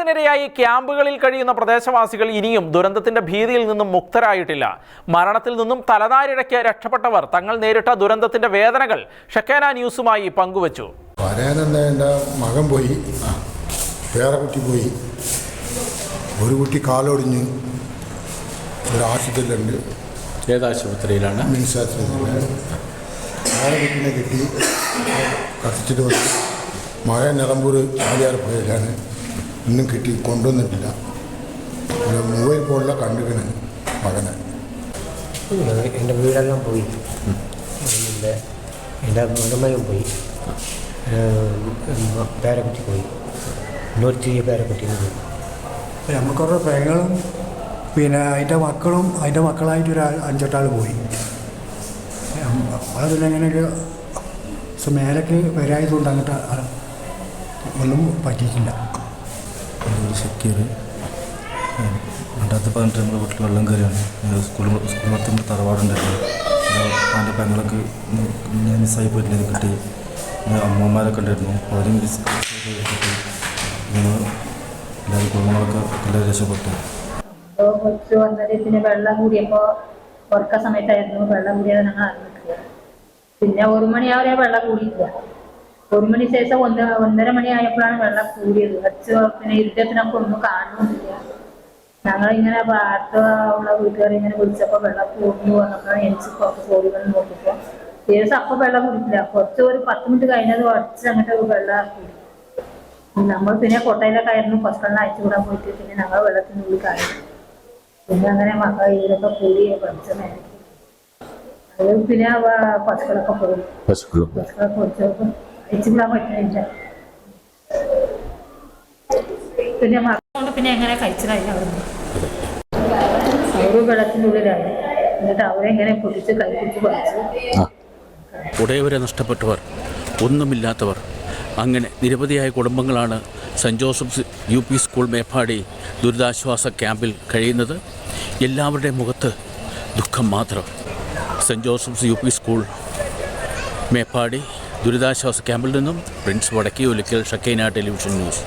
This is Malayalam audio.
ദുരന്തത്തിനിരയായി ക്യാമ്പുകളിൽ കഴിയുന്ന പ്രദേശവാസികൾ ഇനിയും ദുരന്തത്തിന്റെ ഭീതിയിൽ നിന്നും മുക്തരായിട്ടില്ല. മരണത്തിൽ നിന്നും തലനാരിഴയ്ക്ക് രക്ഷപ്പെട്ടവർ തങ്ങൾ നേരിട്ട ദുരന്തത്തിന്റെ വേദനകൾ ഷക്കേന ന്യൂസുമായി പങ്കുവച്ചു. എന്റെ മകൻ പോയി. വേറെ കുട്ടി പോയി. ഒരു കുട്ടി കാലൊടിഞ്ഞ് ഒരു ആശുപത്രിയിലുണ്ട്. ഏത് ആശുപത്രിയിലാണ് മിൻസ് വേറെ കുട്ടീനെ കിട്ടി. കത്തിച്ചിട്ട് വന്നു. മകൻ നിലമ്പൂർ ആര്യാലപ്പുഴയിലാണ് ഇന്നും കിട്ടി കൊണ്ടുവന്നിട്ടില്ല. മൊബൈൽ ഫോണിലെ കണ്ടുകണ് മകനെ. എന്റെ വീടെല്ലാം പോയി. എന്റെ എന്റെ മകന്മാരും പോയി. പേരക്കുറ്റി പോയി. ഇന്നൊരു ചെറിയ പേരക്കുട്ടിയും പോയി. നമുക്കുള്ള പേങ്ങളും പിന്നെ അതിന്റെ മക്കളും അതിന്റെ മക്കളായിട്ടൊരു അഞ്ചെട്ടാൾ പോയി. നമ്മളെ പിന്നെ അങ്ങനെയൊക്കെ മേലക്ക് വരായതുകൊണ്ട് അങ്ങോട്ട് ഒന്നും പറ്റിയിട്ടില്ല. ഷക്കീർ രണ്ടായിരത്തി പതിനെട്ട് നമ്മുടെ വീട്ടിൽ വെള്ളം കയറിയാണ്. സ്കൂൾ സ്കൂൾ മൊത്തം തറവാടുണ്ടായിരുന്നു. എന്റെ പെങ്ങളൊക്കെ ഞാൻ മിസ്സായി പോയിട്ടില്ല കിട്ടി. അമ്മമാരൊക്കെ ഉണ്ടായിരുന്നു. അവരും മിസ് എല്ലാവരും കുടുംബങ്ങളൊക്കെ എല്ലാവരും രക്ഷപ്പെട്ടു. പിന്നെ വെള്ളം കൂടിയപ്പോൾ ഉറക്ക സമയത്തായിരുന്നു. വെള്ളം കൂടിയത് ഞങ്ങൾ അറിഞ്ഞിട്ടില്ല പിന്നെ ഒരു മണിയാവരെ വെള്ളം കൂടിയില്ല. ഒരു മണി ശേഷം ഒന്ന് ഒന്നര മണി ആയപ്പോഴാണ് വെള്ളം കൂടിയത്. അച്ഛ പിന്നെ ഇരുട്ടത്തിനൊക്കെ ഒന്നും കാണുന്നില്ല. ഞങ്ങളിങ്ങനെ അടുത്ത ഉള്ള വീട്ടുകാരെ ഇങ്ങനെ വിളിച്ചപ്പോൾ വെള്ളം കൂടുന്നു പറഞ്ഞപ്പോഴാണ് എനിക്ക് കുറച്ച് വന്ന് നോക്കിയപ്പോൾ ദിവസം അപ്പം വെള്ളം കുടിക്കില്ല കുറച്ച് ഒരു പത്ത് മിനിറ്റ് കഴിഞ്ഞത് കുറച്ച് അങ്ങോട്ട് വെള്ളം കൂടി നമ്മൾ പിന്നെ കൊട്ടയിലൊക്കെ ആയിരുന്നു. ഫസ്റ്റിനെ അയച്ചു വിടാൻ പോയിട്ട് പിന്നെ ഞങ്ങൾ വെള്ളത്തിനുള്ളിൽ കാര്യം പിന്നെ അങ്ങനെ മക്കൾ ഇതിലൊക്കെ കൂടി പഠിച്ച മേലേക്ക് അത് പിന്നെ പശുക്കളൊക്കെ പോയി. പശുക്കളൊക്കെ. വിടാൻ പറ്റുന്നില്ല പിന്നെ മക്കളുണ്ട് പിന്നെ എങ്ങനെ കഴിച്ചതായി അവിടുന്ന് അവർ വെള്ളത്തിന്റെ ഉള്ളിലായി എന്നിട്ട് അവരെങ്ങനെ പൊട്ടിച്ച് കൈ പിടിച്ച് പഠിച്ചു ഉടയവരെ നഷ്ടപ്പെട്ടവർ ഒന്നുമില്ലാത്തവർ. അങ്ങനെ നിരവധിയായ കുടുംബങ്ങളാണ് Saint Joseph's U P school Meppadi ദുരിതാശ്വാസ ക്യാമ്പിൽ കഴിയുന്നത്. എല്ലാവരുടെയും മുഖത്ത് ദുഃഖം മാത്രം. Saint Joseph's U P school Meppadi ദുരിതാശ്വാസ ക്യാമ്പിൽ നിന്നും Prince Vadakki Olikkal Shekinah television news.